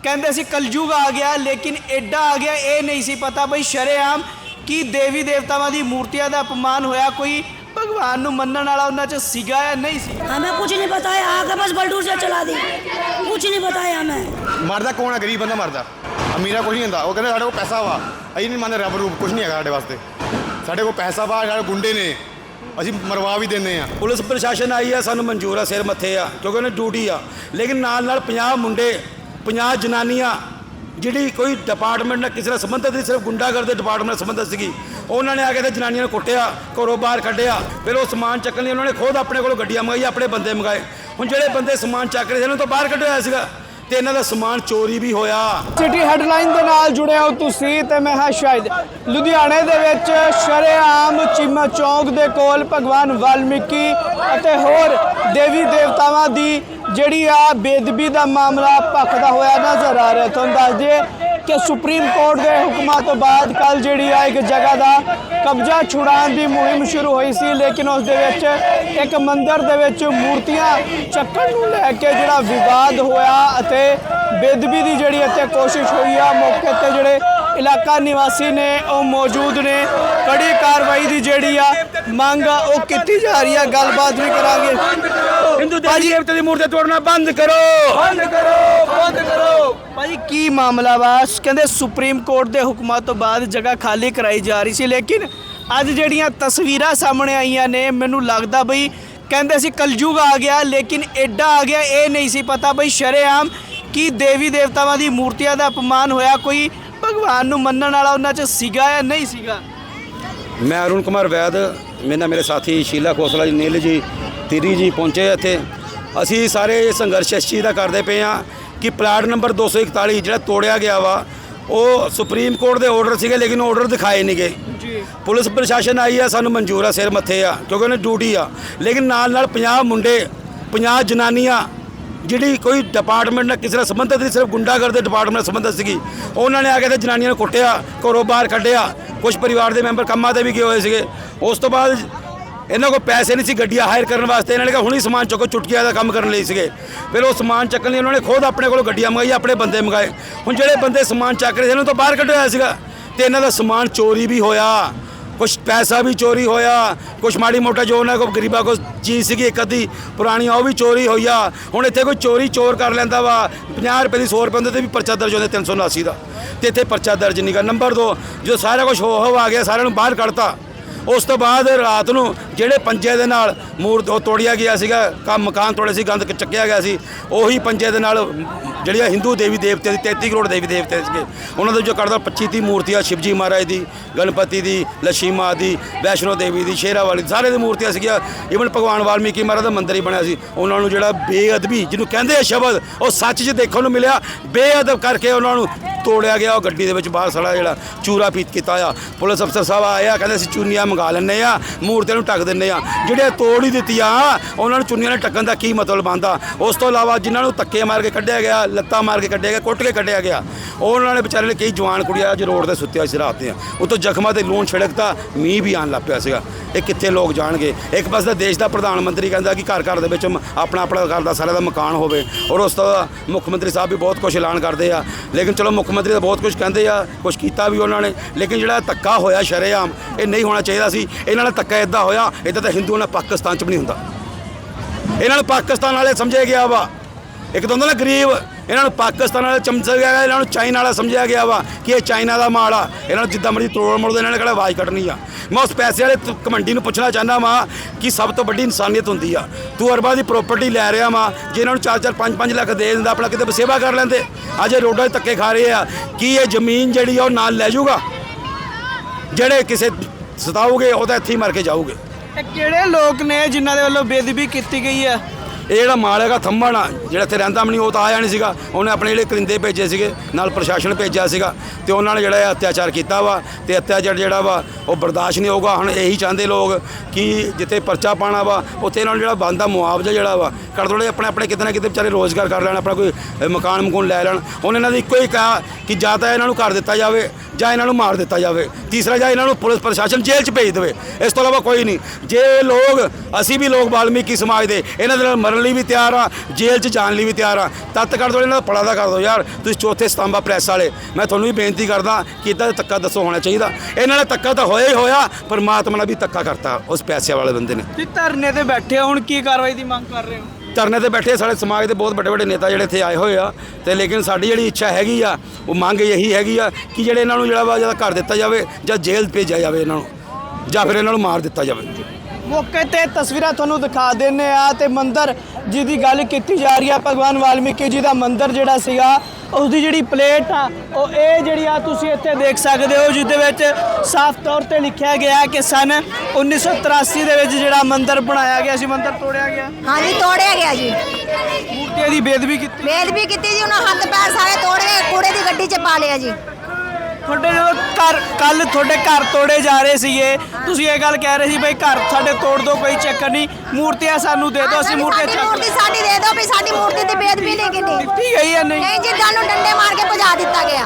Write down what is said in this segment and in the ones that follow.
ਕਹਿੰਦੇ ਸੀ ਕਲਯੁਗ ਆ ਗਿਆ ਲੇਕਿਨ ਐਡਾ ਆ ਗਿਆ ਇਹ ਨਹੀਂ ਸੀ ਪਤਾ ਬਈ ਸ਼ਰੇਆਮ ਕੀ ਦੇਵੀ ਦੇਵਤਾਵਾਂ ਦੀ ਮੂਰਤੀਆਂ ਦਾ ਅਪਮਾਨ ਹੋਇਆ ਕੋਈ ਭਗਵਾਨ ਨੂੰ ਮੰਨਣ ਵਾਲਾ ਉਹਨਾਂ 'ਚ ਸੀਗਾ ਜਾਂ ਨਹੀਂ ਸੀ हमें कुछ नहीं बताया आके बस बल्टूर से चला दी कुछ नहीं बताया हमें ਮਰਦਾ ਕੌਣ ਆ ਗਰੀਬ ਬੰਦਾ ਮਰਦਾ ਅਮੀਰਾ ਕੁਝ ਨਹੀਂ ਹੁੰਦਾ ਉਹ ਕਹਿੰਦੇ ਸਾਡੇ ਕੋਲ ਪੈਸਾ ਵਾ ਅਸੀਂ ਨਹੀਂ ਮੰਨਦੇ ਰੱਬ ਰੂਪ ਕੁਝ ਨਹੀਂ ਹੈਗਾ ਸਾਡੇ ਵਾਸਤੇ ਸਾਡੇ ਕੋਲ ਪੈਸਾ ਵਾ ਸਾਡੇ ਗੁੰਡੇ ਨੇ ਅਸੀਂ ਮਰਵਾ ਵੀ ਦਿੰਦੇ ਆ ਪੁਲਿਸ ਪ੍ਰਸ਼ਾਸਨ ਆਈ ਆ ਸਾਨੂੰ ਮਨਜ਼ੂਰ ਆ ਸਿਰ ਮੱਥੇ ਆ ਕਿਉਂਕਿ ਉਹਨੇ ਡਿਊਟੀ ਆ ਲੇਕਿਨ ਨਾਲ ਨਾਲ 50 ਮੁੰਡੇ 50 ਜਨਾਨੀਆਂ, ਜਿਹੜੀ ਕੋਈ ਡਿਪਾਰਟਮੈਂਟ ਨਾਲ ਕਿਸੇ ਨਾਲ ਸੰਬੰਧਿਤ ਨਹੀਂ, ਸਿਰਫ ਗੁੰਡਾਗਰਦ ਦੇ ਡਿਪਾਰਟਮੈਂਟ ਨਾਲ ਸੰਬੰਧਿਤ ਸੀਗੀ। ਉਹਨਾਂ ਨੇ ਆ ਕੇ ਤੇ ਜਨਾਨੀਆਂ ਨੂੰ ਕੁੱਟਿਆ, ਘਰੋਂ ਬਾਹਰ ਕੱਢਿਆ, ਫਿਰ ਉਹ ਸਮਾਨ ਚੱਕਣ ਲਈ ਉਹਨਾਂ ਨੇ ਖੁਦ ਆਪਣੇ ਕੋਲੋਂ ਗੱਡੀਆਂ ਮੰਗਾਈ ਆਪਣੇ ਬੰਦੇ ਮੰਗਾਏ। ਹੁਣ ਜਿਹੜੇ ਬੰਦੇ ਸਮਾਨ ਚੱਕ ਰਹੇ ਸੀ, ਉਹਨਾਂ ਤੋਂ ਬਾਹਰ ਕੱਢਿਆ ਹੋਇਆ ਸੀਗਾ। ਤੇ ਇਹਨਾਂ ਦਾ ਸਮਾਨ ਚੋਰੀ ਵੀ ਹੋਇਆ। ਸਿਟੀ ਹੈਡਲਾਈਨ ਦੇ ਨਾਲ ਜੁੜੇ ਹੋ ਤੁਸੀਂ ਤੇ ਮੈਂ ਹਾਂ ਸ਼ਾਇਦ ਲੁਧਿਆਣੇ ਦੇ ਵਿੱਚ ਸ਼ਰੇਆਮ ਚੀਮਾ ਚੌਂਕ ਦੇ ਕੋਲ ਭਗਵਾਨ ਵਾਲਮੀਕੀ ਅਤੇ ਹੋਰ ਦੇਵੀ ਦੇਵਤਾਵਾਂ ਦੀ ਜਿਹੜੀ ਆ ਬੇਦਬੀ ਦਾ ਮਾਮਲਾ ਭਖਦਾ ਹੋਇਆ ਨਜ਼ਰ ਆ ਰਿਹਾ। ਤੁਹਾਨੂੰ ਦੱਸ ਦਈਏ ਕਿ ਸੁਪਰੀਮ ਕੋਰਟ ਦੇ ਹੁਕਮਾਂ ਤੋਂ ਬਾਅਦ ਕੱਲ ਜਿਹੜੀ ਆ ਇੱਕ ਜਗ੍ਹਾ ਦਾ ਕਬਜ਼ਾ ਛੁਡਾਉਣ ਦੀ ਮੁਹਿੰਮ ਸ਼ੁਰੂ ਹੋਈ ਸੀ, ਲੇਕਿਨ ਉਸ ਦੇ ਵਿੱਚ ਇੱਕ ਮੰਦਿਰ ਦੇ ਵਿੱਚ ਮੂਰਤੀਆਂ ਚੱਕਣ ਨੂੰ ਲੈ ਕੇ ਜਿਹੜਾ ਵਿਵਾਦ ਹੋਇਆ ਅਤੇ ਬੇਦਬੀ ਦੀ ਜਿਹੜੀ ਇੱਥੇ ਕੋਸ਼ਿਸ਼ ਹੋਈ ਆ, ਮੌਕੇ ਤੇ ਜਿਹੜੇ ਇਲਾਕਾ ਨਿਵਾਸੀ ਨੇ ਉਹ ਮੌਜੂਦ ਨੇ। ਕੜੀ ਕਾਰਵਾਈ ਦੀ ਜਿਹੜੀ ਆ ਮੰਗ ਆ ਉਹ ਕੀਤੀ ਜਾ ਰਹੀ ਆ। ਗੱਲਬਾਤ ਵੀ ਕਰਾਂਗੇ। ਹਿੰਦੂ ਦੇਵੀ ਦੇਵਤੇ ਦੀ ਮੂਰਤੀ ਤੋੜਨਾ ਬੰਦ ਕਰੋ ਬੰਦ ਕਰੋ। ਬੰਦ ਕਰੋ ਭਾਈ ਕੀ ਮਾਮਲਾ ਵਾ? ਕਹਿੰਦੇ ਸੁਪਰੀਮ ਕੋਰਟ ਦੇ ਹੁਕਮਾਂ ਤੋਂ ਬਾਅਦ ਜਗ੍ਹਾ ਖਾਲੀ ਕਰਾਈ ਜਾ ਰਹੀ ਸੀ ਲੇਕਿਨ ਅੱਜ ਜਿਹੜੀਆਂ ਤਸਵੀਰਾਂ ਸਾਹਮਣੇ ਆਈਆਂ ਨੇ ਮੈਨੂੰ ਲੱਗਦਾ ਬਈ ਕਹਿੰਦੇ ਸੀ ਕਲਯੁਗ ਆ ਗਿਆ ਲੇਕਿਨ ਐਡਾ ਆ ਗਿਆ ਇਹ ਨਹੀਂ ਸੀ ਪਤਾ ਬਈ ਸ਼ਰੇਆਮ ਕੀ ਦੇਵੀ ਦੇਵਤਾਵਾਂ ਦੀ ਮੂਰਤੀਆਂ ਦਾ ਅਪਮਾਨ ਹੋਇਆ ਕੋਈ ਭਗਵਾਨ ਨੂੰ ਮੰਨਣ ਵਾਲਾ ਉਹਨਾਂ 'ਚ ਸੀਗਾ ਜਾਂ ਨਹੀਂ ਸੀਗਾ। ਮੈਂ ਅਰੁਣ ਕੁਮਾਰ ਵੈਦ ਮੇਰੇ ਨਾਲ ਮੇਰੇ ਸਾਥੀ ਸ਼ੀਲਾ ਖੋਸਲਾ ਜੀ ਨੀਲ ਜੀ ਤਿਰੀ ਜੀ ਪਹੁੰਚੇ ਇੱਥੇ। ਅਸੀਂ ਸਾਰੇ ਇਹ ਸੰਘਰਸ਼ ਇਸ ਚੀਜ਼ ਦਾ ਕਰਦੇ ਪਏ ਆ ਕਿ ਪਲਾਟ ਨੰਬਰ 241 ਜਿਹੜਾ ਤੋੜਿਆ ਗਿਆ ਵਾ ਉਹ ਸੁਪਰੀਮ ਕੋਰਟ ਦੇ ਆਰਡਰ ਸੀਗੇ ਲੇਕਿਨ ਆਰਡਰ ਦਿਖਾਏ ਨਹੀਂ ਗਏ ਜੀ। ਪੁਲਿਸ ਪ੍ਰਸ਼ਾਸਨ ਆਈ ਆ ਸਾਨੂੰ ਮਨਜ਼ੂਰ ਆ ਸਿਰ ਮੱਥੇ ਆ ਕਿਉਂਕਿ ਉਹਨੇ ਡਿਊਟੀ ਆ। ਲੇਕਿਨ ਨਾਲ ਨਾਲ 50 ਮੁੰਡੇ 50 ਜਨਾਨੀਆਂ ਜਿਹੜੀ ਕੋਈ ਡਿਪਾਰਟਮੈਂਟ ਨਾਲ ਕਿਸੇ ਨਾਲ ਸੰਬੰਧਿਤ ਨਹੀਂ, ਸਿਰਫ ਗੁੰਡਾਗਰਦ ਦੇ ਡਿਪਾਰਟਮੈਂਟ ਨਾਲ ਸੰਬੰਧਿਤ ਸੀਗੀ। ਉਹਨਾਂ ਨੇ ਆ ਕੇ ਤੇ ਜਨਾਨੀਆਂ ਨੂੰ ਕੁੱਟਿਆ, ਘਰੋਂ ਬਾਹਰ ਕੱਢਿਆ। ਕੁਝ ਪਰਿਵਾਰ ਦੇ ਮੈਂਬਰ ਕੰਮਾਂ ਤੇ ਵੀ ਗਏ ਹੋਏ ਸੀਗੇ। ਉਸ ਤੋਂ ਬਾਅਦ ਇਹਨਾਂ ਕੋਲ ਪੈਸੇ ਨਹੀਂ ਸੀ ਗੱਡੀਆਂ ਹਾਇਰ ਕਰਨ ਵਾਸਤੇ। ਇਹਨਾਂ ਨੇ ਕਿਹਾ, ਹੁਣੀ ਸਮਾਨ ਚੁੱਕੋ, ਚੁਟਕੀਆਂ ਦਾ ਕੰਮ ਕਰਨ ਲਈ ਸੀਗੇ। ਫਿਰ ਉਹ ਸਮਾਨ ਚੱਕਣ ਲਈ ਉਹਨਾਂ ਨੇ ਖੁਦ ਆਪਣੇ ਕੋਲੋਂ ਗੱਡੀਆਂ ਮੰਗਾਈ ਆਪਣੇ ਬੰਦੇ ਮੰਗਾਏ। ਹੁਣ ਜਿਹੜੇ ਬੰਦੇ ਸਮਾਨ ਚੱਕ ਰਹੇ ਸੀ ਉਹਨਾਂ ਤੋਂ ਬਾਹਰ ਕੱਢਿਆ ਹੋਇਆ ਸੀਗਾ। ਤੇ ਇਹਨਾਂ ਦਾ ਸਮਾਨ ਚੋਰੀ ਵੀ ਹੋਇਆ। ਕੁਛ ਪੈਸਾ ਵੀ ਚੋਰੀ ਹੋਇਆ, ਕੁਛ ਮਾੜੀ ਮੋਟਾ ਜੋ ਉਹਨਾਂ ਕੋਲ ਗਰੀਬਾਂ ਕੋਲ ਚੀਜ਼ ਸੀਗੀ, ਇੱਕ ਅੱਧੀ ਪੁਰਾਣੀ, ਉਹ ਵੀ ਚੋਰੀ ਹੋਈ ਆ। ਹੁਣ ਇੱਥੇ ਕੋਈ ਚੋਰੀ ਚੋਰ ਕਰ ਲੈਂਦਾ ਵਾ 50 ਰੁਪਏ ਦੀ 100 ਰੁਪਏ ਦੇ ਤੇ ਵੀ ਪਰਚਾ ਦਰਜ ਹੁੰਦਾ 379 ਦਾ। ਤੇ ਇੱਥੇ ਪਰਚਾ ਦਰਜ ਨਹੀਂ ਗਾ। ਨੰਬਰ 2 ਜੋ ਸਾਰਾ ਕੁਝ ਹੋ ਹੋ ਆ ਗਿਆ, ਸਾਰਿਆਂ ਨੂੰ ਬਾਹਰ ਕੱਢਤਾ। ਉਸ ਤੋਂ ਬਾਅਦ ਰਾਤ ਨੂੰ ਜਿਹੜੇ ਪੰਜੇ ਦੇ ਨਾਲ ਮੂਰਤ ਤੋੜਿਆ ਗਿਆ ਸੀਗਾ, ਕੰਮ ਮਕਾਨ ਤੋੜੇ ਸੀ, ਗੰਦ ਚੱਕਿਆ ਗਿਆ ਸੀ, ਉਹੀ ਪੰਜੇ ਦੇ ਨਾਲ ਜਿਹੜੀਆਂ ਹਿੰਦੂ ਦੇਵੀ ਦੇਵਤੇ ਦੀ 33 ਕਰੋੜ ਦੇਵੀ ਦੇਵਤੇ ਸੀਗੇ। ਉਹਨਾਂ ਦੇ ਜੋ ਕਰਦਾ 25 30 ਮੂਰਤੀਆਂ ਸ਼ਿਵਜੀ ਮਹਾਰਾਜ ਦੀ ਗਣਪਤੀ ਦੀ ਲక్ష్ਮੀ ਮਾਂ ਦੀ ਵੈਸ਼ਨੋ ਦੇਵੀ ਦੀ ਸ਼ੇਰਾ ਵਾਲੀ ਦੀ, ਸਾਰੇ ਦੀ ਮੂਰਤੀਆਂ ਸੀਗੀਆਂ। ਈਵਨ ਭਗਵਾਨ ਵਾਲਮੀਕੀ ਮਹਾਰਾਜ ਦਾ ਮੰਦਿਰ ਹੀ ਬਣਿਆ ਸੀ। ਉਹਨਾਂ ਨੂੰ ਜਿਹੜਾ ਬੇਅਦਬੀ ਜਿਹਨੂੰ ਕਹਿੰਦੇ ਆ ਸ਼ਬਦ ਉਹ ਸੱਚ 'ਚ ਦੇਖਣ ਨੂੰ ਮਿਲਿਆ। ਬੇਅਦਬ ਕਰਕੇ ਉਹਨਾਂ ਨੂੰ ਤੋੜਿਆ ਗਿਆ ਉਹ ਗੱਡੀ ਦੇ ਵਿੱਚ ਬਾਹਰ ਸੜਾ ਜਿਹੜਾ ਚੂਰਾ ਪੀਤ ਕੀਤਾ ਆ। ਪੁਲਿਸ ਅਫਸਰ ਸਾਹਿਬ ਆਇਆ ਕਹਿੰਦੇ ਅਸੀਂ ਚੁੰਨੀਆਂ ਮੰਗਾ ਲੈਂਦੇ ਆ ਮੂਰਤੀਆਂ ਨੂੰ ਢੱਕ ਦਿੰਦੇ ਆ। ਜਿਹੜੇ ਤੋੜ ਹੀ ਦਿੱਤੀਆਂ ਉਹਨਾਂ ਨੂੰ ਚੁੰਨੀਆਂ ਨਾਲ ਢੱਕਣ ਦਾ ਕੀ ਮਤਲਬ ਬਣਦਾ? ਉਸ ਤੋਂ ਇਲਾਵਾ ਜਿਨ੍ਹਾਂ ਨੂੰ ਧੱਕੇ ਮਾਰ ਕੇ ਕੱਢਿਆ ਗਿਆ ਲੱਤਾਂ ਮਾਰ ਕੇ ਕੱਢਿਆ ਗਿਆ, ਕੁੱਟ ਕੇ ਕੱਢਿਆ ਗਿਆ। ਉਹਨਾਂ ਨੇ ਵਿਚਾਰੇ ਨੇ ਕਈ ਜਵਾਨ ਕੁੜੀਆਂ ਅੱਜ ਰੋਡ ਤੇ ਸੁੱਤਿਆ ਸੀ ਰਾਤ ਤੇ ਉਤੋਂ ਜ਼ਖਮਾਂ ਤੇ ਲੂਣ ਛਿੜਕਤਾ, ਮੀਂਹ ਵੀ ਆਣ ਲੱਗ ਪਿਆ ਸੀਗਾ। ਇਹ ਕਿੱਥੇ ਲੋਕ ਜਾਣਗੇ? ਇੱਕ ਪਾਸੇ ਤਾਂ ਦੇਸ਼ ਦਾ ਪ੍ਰਧਾਨ ਮੰਤਰੀ ਕਹਿੰਦਾ ਕਿ ਘਰ ਘਰ ਦੇ ਵਿੱਚ ਆਪਣਾ ਆਪਣਾ ਘਰ ਦਾ ਸਾਰਿਆਂ ਦਾ ਮਕਾਨ ਹੋਵੇ। ਔਰ ਉਸ ਤੋਂ ਮੁੱਖ ਮੰਤਰੀ ਸਾਹਿਬ ਵੀ ਬਹੁਤ ਕੁਝ ਐਲਾਨ ਕਰਦੇ ਆ। ਲੇਕਿਨ ਚਲੋ ਮੁੱਖ ਮੰਤਰੀ ਤਾਂ ਬਹੁਤ ਕੁਝ ਕਹਿੰਦੇ ਆ ਕੁਝ ਕੀਤਾ ਵੀ ਉਹਨਾਂ ਨੇ। ਲੇਕਿਨ ਜਿਹੜਾ ਧੱਕਾ ਹੋਇਆ ਸ਼ਰੇਆਮ, ਇਹ ਨਹੀਂ ਹੋਣਾ ਚਾਹੀਦਾ ਸੀ। ਇਹਨਾਂ ਨਾਲ ਧੱਕਾ ਇਦਾਂ ਹੋਇਆ ਇਦਾਂ ਤਾਂ ਹਿੰਦੂਆਂ ਨਾਲ ਪਾਕਿਸਤਾਨ 'ਚ ਵੀ ਨਹੀਂ ਹੁੰਦਾ। ਇਹਨਾਂ ਨੂੰ ਪਾਕਿਸਤਾਨ ਵਾਲੇ ਸਮਝਿਆ ਗਿਆ ਵਾ। ਇੱਕ ਤਾਂ ਹੁੰਦਾ ਨਾ ਗਰੀਬ ਇਹਨਾਂ ਨੂੰ ਪਾਕਿਸਤਾਨ ਵਾਲਾ ਚਮਚਿਆ ਗਿਆ ਇਹਨਾਂ ਨੂੰ ਚਾਈਨਾ ਵਾਲਾ ਸਮਝਿਆ ਗਿਆ ਵਾ ਕਿ ਇਹ ਚਾਈਨਾ ਦਾ ਮਾਲ ਆ। ਇਹਨਾਂ ਨੂੰ ਜਿੱਦਾਂ ਮਰਜ਼ੀ ਤੋੜ ਮੋੜ ਦੇ, ਇਹਨਾਂ ਨੇ ਕਿਹੜਾ ਆਵਾਜ਼ ਕੱਢਣੀ ਆ। ਮੈਂ ਉਸ ਪੈਸੇ ਵਾਲੇ ਤ- ਕਮੰਡੀ ਨੂੰ ਪੁੱਛਣਾ ਚਾਹੁੰਦਾ ਵਾਂ ਕਿ ਸਭ ਤੋਂ ਵੱਡੀ ਇਨਸਾਨੀਅਤ ਹੁੰਦੀ ਆ। ਤੂੰ ਅਰਬਾਂ ਦੀ ਪ੍ਰਾਪਰਟੀ ਲੈ ਰਿਹਾ ਵਾਂ, ਜੇ ਇਹਨਾਂ ਨੂੰ 4-4 5-5 ਲੱਖ ਦੇ ਦਿੰਦਾ, ਆਪਣਾ ਕਿਤੇ ਸੇਵਾ ਕਰ ਲੈਂਦੇ। ਅੱਜ ਇਹ ਰੋਡਾਂ 'ਤੇ ਧੱਕੇ ਖਾ ਰਹੇ ਆ। ਕੀ ਇਹ ਜ਼ਮੀਨ ਜਿਹੜੀ ਆ, ਉਹ ਨਾਲ ਲੈ ਜਾਊਗਾ? ਜਿਹੜੇ ਕਿਸੇ ਸਤਾਓਗੇ ਉਹ ਤਾਂ ਇੱਥੇ ਹੀ ਮਰ ਕੇ ਜਾਊਗੇ। ਕਿਹੜੇ ਲੋਕ ਨੇ ਜਿਨ੍ਹਾਂ ਦੇ ਵੱਲੋਂ ਬੇਦਬੀ ਕੀਤੀ ਗਈ ਹੈ ਇਹ ਜਿਹੜਾ ਮਾਲ ਹੈਗਾ ਥੰਮਣ ਆ, ਜਿਹੜਾ ਇੱਥੇ ਰਹਿੰਦਾ ਵੀ ਨਹੀਂ, ਉਹ ਤਾਂ ਆਇਆ ਨਹੀਂ ਸੀਗਾ। ਉਹਨੇ ਆਪਣੇ ਜਿਹੜੇ ਕਰਿੰਦੇ ਭੇਜੇ ਸੀਗੇ, ਨਾਲ ਪ੍ਰਸ਼ਾਸਨ ਭੇਜਿਆ ਸੀਗਾ। ਤੇ ਉਹਨਾਂ ਨੇ ਜਿਹੜਾ ਅਤਿਆਚਾਰ ਕੀਤਾ ਵਾ, ਤੇ ਅਤਿਆਚਾਰ ਜਿਹੜਾ ਵਾ, ਉਹ ਬਰਦਾਸ਼ਤ ਨਹੀਂ ਹੋਊਗਾ। ਹੁਣ ਇਹੀ ਚਾਹੁੰਦੇ ਲੋਕ ਕਿ ਜਿੱਥੇ ਪਰਚਾ ਪਾਣਾ ਵਾ, ਉੱਥੇ ਇਹਨਾਂ ਨੂੰ ਜਿਹੜਾ ਬੰਦਾ ਮੁਆਵਜ਼ਾ ਜਿਹੜਾ ਵਾ ਕਰ ਥੋੜੇ ਆਪਣੇ ਆਪਣੇ ਕਿਤੇ ਨਾ ਕਿਤੇ ਵਿਚਾਰੇ ਰੋਜ਼ਗਾਰ ਕਰ ਲੈਣ, ਆਪਣਾ ਕੋਈ ਮਕਾਨ ਮਕੂਨ ਲੈ ਲੈਣ। ਉਹਨੇ ਇਹਨਾਂ ਦੀ ਇੱਕੋ ਹੀ ਕਿਹਾ ਕਿ ਜਾਂ ਤਾਂ ਇਹਨਾਂ ਨੂੰ ਕਰ ਦਿੱਤਾ ਜਾਵੇ, ਜਾਂ ਇਹਨਾਂ ਨੂੰ ਮਾਰ ਦਿੱਤਾ ਜਾਵੇ। ਤੀਸਰਾ, ਜਾਂ ਇਹਨਾਂ ਨੂੰ ਪੁਲਿਸ ਪ੍ਰਸ਼ਾਸਨ ਜੇਲ੍ਹ 'ਚ ਭੇਜ ਦੇਵੇ। ਇਸ ਤੋਂ ਇਲਾਵਾ ਕੋਈ ਨਹੀਂ। ਜੇ ਲੋਕ, ਅਸੀਂ ਵੀ ਲੋਕ ਵਾਲਮੀਕੀ ਸਮਾਜ ਦੇ, ਇਹਨਾਂ ਦੇ ਨਾਲ ਮਰਨ ਮਰਨ ਲਈ ਵੀ ਤਿਆਰ ਆ ਜੇਲ੍ਹ 'ਚ ਜਾਣ ਲਈ ਵੀ ਤਿਆਰ ਆ। ਤੱਤ ਕਰ ਇਹਨਾਂ ਦਾ ਪੜਾ ਦਾ ਕਰ ਦੋ ਯਾਰ ਤੁਸੀਂ ਚੌਥੇ ਸਤੰਭਾ ਪ੍ਰੈਸ ਵਾਲੇ। ਮੈਂ ਤੁਹਾਨੂੰ ਵੀ ਬੇਨਤੀ ਕਰਦਾ ਕਿ ਇਦਾਂ ਦਾ ਤੱਕਾ ਦੱਸੋ ਹੋਣਾ ਚਾਹੀਦਾ। ਇਹਨਾਂ ਨੇ ਤੱਕਾ ਤਾਂ ਹੋਇਆ ਹੀ ਹੋਇਆ ਪਰਮਾਤਮਾ ਨੇ ਵੀ ਤੱਕਾ ਕਰਤਾ ਉਸ ਪੈਸੇ ਵਾਲੇ ਬੰਦੇ ਨੇ। ਤੁਸੀਂ ਧਰਨੇ ਤੇ ਬੈਠੇ ਹੋ ਹੁਣ ਕੀ ਕਾਰਵਾਈ ਦੀ ਮੰਗ ਕਰ ਰਹੇ ਹੋ? ਧਰਨੇ ਤੇ ਬੈਠੇ ਸਾਡੇ ਸਮਾਜ ਦੇ ਬਹੁਤ ਵੱਡੇ ਵੱਡੇ ਨੇਤਾ ਜਿਹੜੇ ਇੱਥੇ ਆਏ ਹੋਏ ਆ। ਤੇ ਲੇਕਿਨ ਸਾਡੀ ਜਿਹੜੀ ਇੱਛਾ ਹੈਗੀ ਆ ਉਹ ਮੰਗ ਇਹੀ ਹੈਗੀ ਆ ਕਿ ਜਿਹੜੇ ਇਹਨਾਂ ਨੂੰ ਜਿਹੜਾ ਵਾ ਜਾਂ ਕਰ ਦਿੱਤਾ ਜਾਵੇ ਜਾਂ ਜੇਲ੍ਹ ਭੇਜਿਆ ਜਾਵੇ ਇਹਨਾਂ ਨੂੰ ਜਾਂ ਫਿਰ ਇਹਨਾਂ ਨੂੰ ਮਾਰ ਦਿੱਤਾ ਜਾਵੇ। ਮੌਕੇ ਤੇ ਤਸਵੀਰਾਂ ਤੁਹਾਨੂੰ ਦਿਖਾ ਦਿੰਨੇ ਆ ਤੇ ਮੰਦਿਰ ਜਿਹਦੀ ਗੱਲ ਕੀਤੀ ਜਾ ਰਹੀ ਆ ਭਗਵਾਨ ਵਾਲਮੀਕੀ ਜੀ ਦਾ ਮੰਦਿਰ ਜਿਹੜਾ ਸੀਗਾ ਉਸ ਦੀ ਜਿਹੜੀ ਪਲੇਟ ਆ ਉਹ ਇਹ ਜਿਹੜੀ ਆ ਤੁਸੀਂ ਇੱਥੇ ਦੇਖ ਸਕਦੇ ਹੋ ਜਿਹਦੇ ਵਿੱਚ ਸਾਫ਼ ਤੌਰ ਤੇ ਲਿਖਿਆ ਗਿਆ ਕਿ ਸਨ 1983 ਦੇ ਵਿੱਚ ਜਿਹੜਾ ਮੰਦਿਰ ਬਣਾਇਆ ਗਿਆ ਸੀ। ਮੰਦਿਰ ਤੋੜਿਆ ਗਿਆ। ਹਾਂਜੀ ਤੋੜਿਆ ਗਿਆ ਜੀ। ਮੂਰਤੀਆਂ ਦੀ ਬੇਦਬੀ ਕੀਤੀ। ਵੀ ਕੀਤੀ ਜੀ ਉਹਨਾਂ ਹੱਥ ਪੈਰ ਸਾਰੇ ਤੋੜ ਕੂੜੇ ਦੀ ਗੱਡੀ 'ਚ ਪਾ ਲਿਆ ਜੀ। ਤੁਹਾਡੇ ਜਦੋਂ ਘਰ ਕੱਲ ਤੁਹਾਡੇ ਘਰ ਤੋੜੇ ਜਾ ਰਹੇ ਸੀਗੇ, ਤੁਸੀਂ ਇਹ ਗੱਲ ਕਹਿ ਰਹੇ ਸੀ ਬਈ ਘਰ ਸਾਡੇ ਤੋੜ ਦੋ, ਕੋਈ ਚੱਕਰ ਨਹੀਂ। ਮੂਰਤੀਆਂ ਸਾਨੂੰ ਦੇ ਦਿਓ ਅਸੀਂ ਸਾਡੀ ਮੂਰਤੀਆਂ ਚੱਕ ਮੂਰਤੀ ਸਾਡੀ ਦੇ ਦਿਓ ਵੀ ਸਾਡੀ ਮੂਰਤੀ ਦੀ ਬੇਦਬੀ ਨਹੀਂ ਕੀਤੀ। ਦਿੱਤੀ ਗਈ ਹੈ ਨਹੀਂ। ਨਹੀਂ ਜੀ ਸਾਨੂੰ ਡੰਡੇ ਮਾਰ ਕੇ ਭਜਾ ਦਿੱਤਾ ਗਿਆ।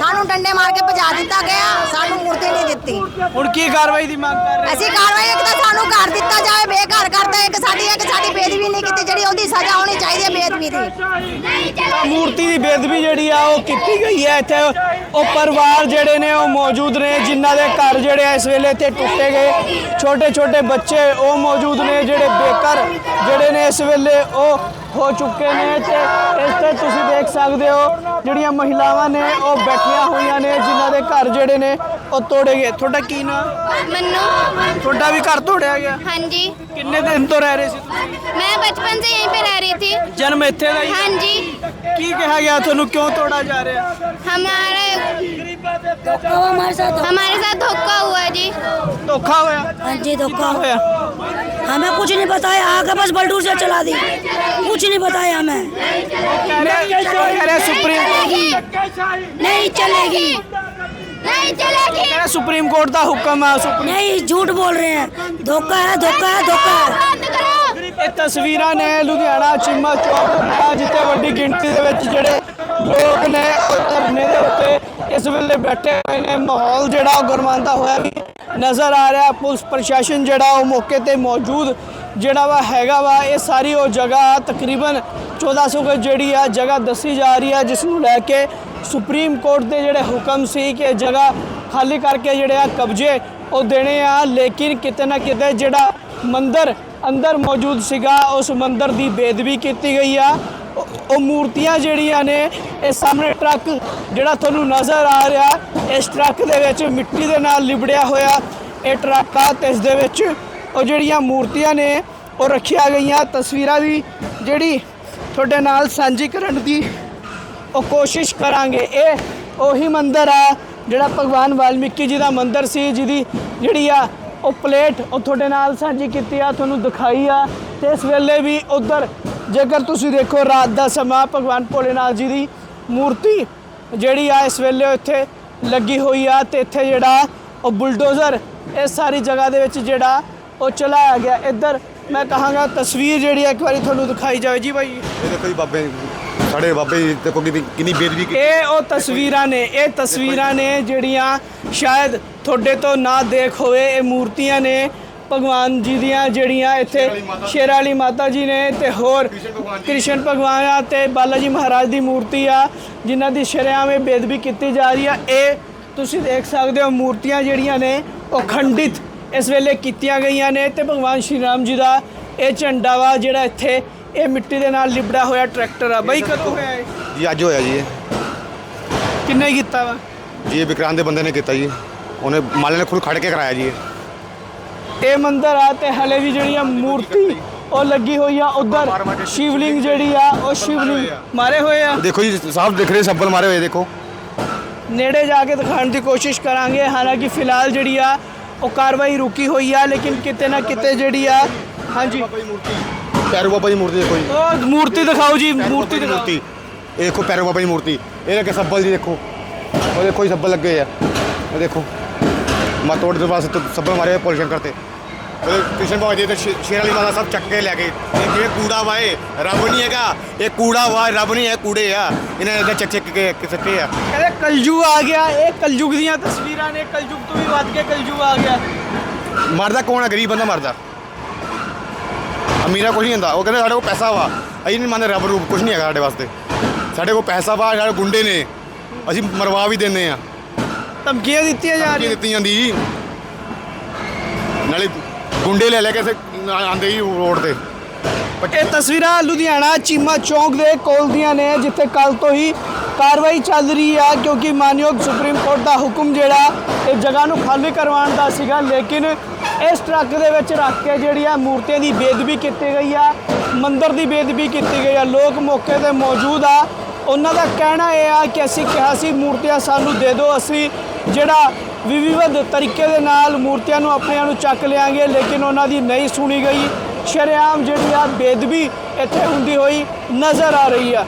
ਸਾਨੂੰ ਡੰਡੇ ਮਾਰ ਕੇ ਭਜਾ ਦਿੱਤਾ ਗਿਆ ਸਾਨੂੰ ਮੂਰਤੀ ਨਹੀਂ ਦਿੱਤੀ। ਹੁਣ ਕੀ ਕਾਰਵਾਈ ਦੀ ਮੰਗ ਕਰ ਰਹੇ ਅਸੀਂ ਕਾਰਵਾਈ ਇੱਕ ਤਾਂ ਸਾਨੂੰ ਘਰ ਦਿੱਤਾ ਜਾਵੇ ਬੇਘਰ ਕਰਤਾ ਇੱਕ ਸਾਡੀ ਇੱਕ ਸਾਡੀ ਬੇਦਬੀ ਨਹੀਂ ਕੀਤੀ ਜਿਹੜੀ ਉਹਦੀ ਸਜ਼ਾ ਹੋਣੀ ਚਾਹੀਦੀ ਹੈ ਬੇਦਬੀ ਦੀ। ਤਾਂ ਮੂਰਤੀ ਦੀ ਬੇਦਬੀ ਜਿਹੜੀ ਆ ਉਹ ਕੀਤੀ ਗਈ ਹੈ ਇੱਥੇ। ਉਹ ਪਰਿਵਾਰ ਜਿਹੜੇ ਨੇ ਉਹ ਮੌਜੂਦ ਨੇ ਜਿਨ੍ਹਾਂ ਦੇ ਘਰ ਜਿਹੜੇ ਆ ਇਸ ਵੇਲੇ ਇੱਥੇ ਟੁੱਟੇ ਗਏ। ਛੋਟੇ ਛੋਟੇ ਬੱਚੇ ਉਹ ਮੌਜੂਦ ਨੇ ਜਿਹੜੇ ਬੇਕਰ ਜਿਹੜੇ ਨੇ ਇਸ ਵੇਲੇ ਉਹ ਹੋ ਚੁੱਕੇ ਨੇ ਤੇ ਇਸ ਤੇ ਤੁਸੀਂ ਦੇਖ ਸਕਦੇ ਹੋ ਜਿਹੜੀਆਂ ਮਹਿਲਾਵਾਂ ਨੇ ਉਹ ਬੈਠੀਆਂ ਹੋਈਆਂ ਨੇ ਜਿਨ੍ਹਾਂ ਦੇ ਘਰ ਜਿਹੜੇ ਨੇ ਉਹ ਤੋੜੇ ਗਏ ਤੁਹਾਡਾ ਕੀ ਨਾਮ मन्नू ਤੁਹਾਡਾ ਵੀ ਘਰ ਤੋੜਿਆ ਗਿਆ हाँ जी ਕਿੰਨੇ ਦਿਨ ਤੋਂ ਰਹਿ ਰਹੇ ਸੀ ਤੁਸੀਂ मैं बचपन से यहीं पे रह रही थी ਜਨਮ ਇੱਥੇ ਦਾ ਹੀ हाँ जी ਕੀ ਕਿਹਾ ਗਿਆ ਤੁਹਾਨੂੰ ਕਿਉਂ ਤੋੜਾ ਜਾ ਰਿਹਾ हमारे धोखा हुआ हमारे साथ हमारे साथ धोखा हुआ जी ਧੋਖਾ ਹੋਇਆ हाँ जी धोखा ਹੋਇਆ हमें कुछ नहीं बताया आगे बस बल्टूर से चला दी कुछ नहीं बताया हमें ਕਹਿ ਰਿਹਾ ਕਹਿ ਰਿਹਾ ਸੁਪਰੀਮ नहीं चलेगी नहीं चलेगी ਕਹਿ ਰਿਹਾ ਸੁਪਰੀਮ ਕੋਰਟ ਦਾ ਹੁਕਮ ਆ ਸੁਪਰੀਮ नहीं झूठ बोल रहे हैं धोखा है धोखा है धोखा है बंद करो ਇਹ ਤਸਵੀਰਾਂ ਨੇ ਲੁਧਿਆਣਾ ਚੀਮਾ ਚੌਕ ਦਾ ਜਿੱਥੇ ਵੱਡੀ ਗਿਣਤੀ ਦੇ ਵਿੱਚ ਜਿਹੜੇ ਲੋਕ ਨੇ ਉਹ ਧਰਨੇ ਦੇ ਉੱਤੇ ਇਸ ਵੇਲੇ ਬੈਠੇ ਹੋਏ ਨੇ ਮਾਹੌਲ ਜਿਹੜਾ ਉਹ ਗਰਮਾਉਂਦਾ ਹੋਇਆ ਵੀ ਨਜ਼ਰ ਆ ਰਿਹਾ ਪੁਲਿਸ ਪ੍ਰਸ਼ਾਸਨ ਜਿਹੜਾ ਉਹ ਮੌਕੇ ਤੇ ਮੌਜੂਦ ਜਿਹੜਾ ਵਾ ਹੈਗਾ ਵਾ, ਇਹ ਸਾਰੀ ਉਹ ਜਗ੍ਹਾ ਤਕਰੀਬਨ 1400 ਗਜ ਜਿਹੜੀ ਆ ਜਗ੍ਹਾ ਦੱਸੀ ਜਾ ਰਹੀ ਆ, ਜਿਸ ਨੂੰ ਲੈ ਕੇ ਸੁਪਰੀਮ ਕੋਰਟ ਦੇ ਜਿਹੜੇ ਹੁਕਮ ਸੀ ਕਿ ਜਗ੍ਹਾ ਖਾਲੀ ਕਰਕੇ ਜਿਹੜੇ ਆ ਕਬਜ਼ੇ ਉਹ ਦੇਣੇ ਆ। ਲੇਕਿਨ ਕਿਤੇ ਨਾ ਕਿਤੇ ਜਿਹੜਾ ਮੰਦਰ ਅੰਦਰ ਮੌਜੂਦ ਸੀਗਾ, ਉਸ ਮੰਦਰ ਦੀ ਬੇਦਬੀ ਕੀਤੀ ਗਈ ਆ। ਉਹ- ਉਹ ਮੂਰਤੀਆਂ ਜਿਹੜੀਆਂ ਨੇ, ਇਹ ਸਾਹਮਣੇ ਟਰੱਕ ਜਿਹੜਾ ਤੁਹਾਨੂੰ ਨਜ਼ਰ ਆ ਰਿਹਾ ਇਸ ਟਰੱਕ ਦੇ ਵਿੱਚ ਮਿੱਟੀ ਦੇ ਨਾਲ ਲਿਬੜਿਆ ਹੋਇਆ ਇਹ ਟਰੱਕ ਆ ਤੇ ਇਸ ਦੇ ਵਿੱਚ ਉਹ ਜਿਹੜੀਆਂ ਮੂਰਤੀਆਂ ਨੇ ਉਹ ਰੱਖੀਆਂ ਗਈਆਂ। ਤਸਵੀਰਾਂ ਵੀ ਜਿਹੜੀ ਤੁਹਾਡੇ ਨਾਲ ਸਾਂਝੀ ਕਰਨ ਦੀ ਉਹ ਕੋਸ਼ਿਸ਼ ਕਰਾਂਗੇ। ਇਹ ਉਹੀ ਮੰਦਿਰ ਆ ਜਿਹੜਾ ਭਗਵਾਨ ਵਾਲਮੀਕੀ ਜੀ ਦਾ ਮੰਦਿਰ ਸੀ, ਜਿਹਦੀ ਜਿਹੜੀ ਆ ਉਹ ਪਲੇਟ ਉਹ ਤੁਹਾਡੇ ਨਾਲ ਸਾਂਝੀ ਕੀਤੀ ਆ, ਤੁਹਾਨੂੰ ਦਿਖਾਈ ਆ ਤੇ ਇਸ ਵੇਲੇ ਵੀ ਉਧਰ ਜੇਕਰ ਤੁਸੀਂ ਦੇਖੋ ਰਾਤ ਦਾ ਸਮਾਂ ਭਗਵਾਨ ਭੋਲੇਨਾਥ ਜੀ ਦੀ ਮੂਰਤੀ ਜਿਹੜੀ ਆ ਇਸ ਵੇਲੇ ਉਹ ਇੱਥੇ ਲੱਗੀ ਹੋਈ ਆ ਤੇ ਇੱਥੇ ਜਿਹੜਾ ਉਹ ਬੁਲਡੋਜ਼ਰ ਇਸ ਸਾਰੀ ਜਗ੍ਹਾ ਦੇ ਵਿੱਚ ਜਿਹੜਾ ਉਹ ਚਲਾਇਆ ਗਿਆ। ਇੱਧਰ ਮੈਂ ਕਹਾਂਗਾ ਤਸਵੀਰ ਜਿਹੜੀ ਇੱਕ ਵਾਰੀ ਤੁਹਾਨੂੰ ਦਿਖਾਈ ਜਾਵੇ। ਜੀ ਭਾਈ ਇਹ ਦੇਖੋ ਜੀ ਬਾਬੇ ਸਾਡੇ ਬਾਬੇ ਜੀ ਦੇਖੋ ਕਿੰਨੀ ਕਿੰਨੀ ਬੇਦਬੀ ਇਹ ਉਹ ਤਸਵੀਰਾਂ ਨੇ ਇਹ ਤਸਵੀਰਾਂ ਨੇ ਜਿਹੜੀਆਂ ਸ਼ਾਇਦ ਤੁਹਾਡੇ ਤੋਂ ਨਾ ਦੇਖ ਹੋਵੇ ਇਹ ਮੂਰਤੀਆਂ ਨੇ ਭਗਵਾਨ ਜੀ ਦੀਆਂ ਜਿਹੜੀਆਂ ਇੱਥੇ ਸ਼ੇਰ ਵਾਲੀ ਮਾਤਾ ਜੀ। ਨੇ ਤੇ ਹੋਰ ਕ੍ਰਿਸ਼ਨ ਭਗਵਾਨ ਆ ਤੇ ਬਾਲਾ ਜੀ ਮਹਾਰਾਜ ਦੀ ਮੂਰਤੀ ਆ ਜਿਨ੍ਹਾਂ ਦੀ ਸ਼ਰੇਆਮ ਇਹ ਬੇਦਬੀ ਕੀਤੀ ਜਾ ਰਹੀ ਆ। ਇਹ ਤੁਸੀਂ ਦੇਖ ਸਕਦੇ ਹੋ ਮੂਰਤੀਆਂ ਜਿਹੜੀਆਂ ਨੇ ਉਹ ਖੰਡਿਤ ਇਸ ਵੇਲੇ ਕੀਤੀਆਂ ਗਈਆਂ ਨੇ ਤੇ ਭਗਵਾਨ ਸ਼੍ਰੀ ਰਾਮ ਜੀ ਦਾ ਇਹ ਝੰਡਾ ਵਾ ਜਿਹੜਾ ਇੱਥੇ ਇਹ ਮਿੱਟੀ ਦੇ ਨਾਲ ਲਿਬੜਾ ਹੋਇਆ ਟਰੈਕਟਰ ਆ। ਬਈ ਕਦੋਂ ਹੋਇਆ ਇਹ? ਜੀ ਅੱਜ ਹੋਇਆ ਜੀ ਇਹ। ਕਿੰਨੇ ਕੀਤਾ ਵਾ? ਜੀ ਇਹ ਵਿਕਰਾਂਤ ਦੇ ਬੰਦੇ ਨੇ ਕੀਤਾ ਜੀ। ਉਹਨੇ ਮਾਲੇ ਨੇ ਖੁਦ ਖੜ ਕੇ ਕਰਾਇਆ ਜੀ ਇਹ। ਇਹ ਮੰਦਿਰ ਆ ਤੇ ਹਲੇ ਵੀ ਜਿਹੜੀ ਆ ਮੂਰਤੀ ਉਹ ਲੱਗੀ ਹੋਈ ਆ ਉਧਰ। ਸ਼ਿਵਲਿੰਗ ਜਿਹੜੀ ਆ ਉਹ ਸ਼ਿਵਲਿੰਗ ਮਾਰੇ ਹੋਏ ਆ। ਦੇਖੋ ਜੀ ਸਾਹਬ ਦਿਖ ਰਹੇ ਸੱਬਲ ਮਾਰੇ ਹੋਏ ਦੇਖੋ। ਨੇੜੇ ਜਾ ਕੇ ਦਿਖਾਉਣ ਦੀ ਕੋਸ਼ਿਸ਼ ਕਰਾਂਗੇ। ਹਾਲਾਂਕਿ ਫਿਲਹਾਲ ਜਿਹੜੀ ਆ ਉਹ ਕਾਰਵਾਈ ਰੁਕੀ ਹੋਈ ਆ ਲੇਕਿਨ ਕਿਤੇ ਨਾ ਕਿਤੇ ਜਿਹੜੀ ਆ ਹਾਂਜੀ। ਪੈਰੂ ਬਾਬਾ ਦੀ ਮੂਰਤੀ ਦੇਖੋ ਜੀ। ਉਹ ਮੂਰਤੀ ਦਿਖਾਓ ਜੀ ਮੂਰਤੀ ਦਿਖਾਓ। ਮੂਰਤੀ। ਇਹ ਦੇਖੋ ਪੈਰੂ ਬਾਬਾ ਦੀ ਮੂਰਤੀ। ਇਹ ਲੱਗੇ ਸੱਬਲ ਜੀ ਦੇਖੋ। ਉਹ ਦੇਖੋ ਜੀ ਸੱਬਲ ਲੱਗੇ ਆ। ਇਹ ਦੇਖੋ। ਮਾ ਤੋੜ ਦੇ ਪਾਸ ਸੱਬਲ ਮਾਰੇ ਪੋਲਿਸ਼ਨ ਕਰਤੇ ਬਾਬਾ ਜੀ ਤੇ ਸ਼ੇ- ਸ਼ੇਰ ਵਾਲੀ ਮਾਤਾ ਸਭ ਚੱਕ ਕੇ ਲੈ ਗਏ। ਇਹ ਕਿਵੇਂ ਕੂੜਾ ਵਾ ਇਹ? ਰੱਬ ਨਹੀਂ ਹੈਗਾ। ਇਹ ਕੂੜਾ ਵਾ ਰੱਬ ਨਹੀਂ ਹੈ ਕੂੜੇ ਆ। ਇਹਨਾਂ ਨੇ ਚੱਕ ਚੱਕ ਕੇ ਸੱਟੇ ਆ। ਕਹਿੰਦੇ ਕਲਯੁਗ ਆ ਗਿਆ ਇਹ ਕਲਯੁਗ ਦੀਆਂ ਤਸਵੀਰਾਂ ਨੇ। ਕਲਯੁਗ ਤੋਂ ਵੀ ਵੱਧ ਕੇ ਕਲਯੁਗ ਆ ਗਿਆ। ਮਰਦਾ ਕੌਣ ਆ? ਗਰੀਬ ਬੰਦਾ ਮਰਦਾ। ਅਮੀਰਾ ਕੁਝ ਨਹੀਂ ਹੁੰਦਾ। ਉਹ ਕਹਿੰਦੇ ਸਾਡੇ ਕੋਲ ਪੈਸਾ ਵਾ। ਅਸੀਂ ਨਹੀਂ ਮੰਨਦੇ ਰੱਬ ਰੂਪ ਕੁਝ ਨਹੀਂ ਹੈਗਾ ਸਾਡੇ ਵਾਸਤੇ। ਸਾਡੇ ਕੋਲ ਪੈਸਾ ਵਾ ਸਾਡੇ ਗੁੰਡੇ ਨੇ। ਅਸੀਂ ਮਰਵਾ ਵੀ ਦਿੰਦੇ ਆ। ਧਮਕੀਆਂ ਦਿੱਤੀਆਂ ਜਾ ਕੀ ਰਹੀਆਂ। ਦਿੱਤੀ ਜਾਂਦੀ। ਜੀ ਨਾਲੇ ਗੁੰਡੇ ਲੈ ਲੈ ਕੇ ਸੇ ਆਂਦੇ ਜੀ ਰੋਡ ਤੇ। ਇਹ ਤਸਵੀਰਾਂ ਲੁਧਿਆਣਾ ਚੀਮਾ ਚੌਂਕ ਦੇ ਕੋਲ ਦੀਆਂ ਨੇ, ਜਿੱਥੇ ਕੱਲ ਤੋਂ ਹੀ ਕਾਰਵਾਈ ਚੱਲ ਰਹੀ ਆ, ਕਿਉਂਕਿ ਮਾਨਯੋਗ ਸੁਪਰੀਮ ਕੋਰਟ ਦਾ ਹੁਕਮ ਜਿਹੜਾ, ਇਹ ਜਗ੍ਹਾ ਨੂੰ ਖਾਲੀ ਕਰਵਾਉਣ ਦਾ ਸੀਗਾ, ਲੇਕਿਨ ਇਸ ਟਰੱਕ ਦੇ ਵਿੱਚ ਰੱਖ ਕੇ ਜਿਹੜੀ ਆ ਮੂਰਤੀਆਂ ਦੀ ਬੇਦਬੀ ਕੀਤੀ ਗਈ ਆ, ਮੰਦਰ ਦੀ ਬੇਦਬੀ ਕੀਤੀ ਗਈ ਆ, ਲੋਕ ਮੌਕੇ ਤੇ ਮੌਜੂਦ ਆ। ਉਹਨਾਂ ਦਾ ਕਹਿਣਾ ਇਹ ਆ ਕਿ ਅਸੀਂ ਕਿਹਾ ਸੀ, ਮੂਰਤੀਆਂ ਸਾਨੂੰ ਦੇ ਦਿਓ, ਅਸੀਂ ਜਿਹੜਾ ਵਿਵਿਧ ਤਰੀਕੇ ਦੇ ਨਾਲ ਮੂਰਤੀਆਂ ਨੂੰ ਆਪਣਿਆਂ ਨੂੰ ਚੱਕ ਲਿਆਂਗੇ, ਲੇਕਿਨ ਉਹਨਾਂ ਦੀ ਨਹੀਂ ਸੁਣੀ ਗਈ। ਸ਼ਰੇਆਮ ਜਿਹੜੀ ਆ ਬੇਦਬੀ ਇੱਥੇ ਹੁੰਦੀ ਹੋਈ ਨਜ਼ਰ ਆ ਰਹੀ ਆ।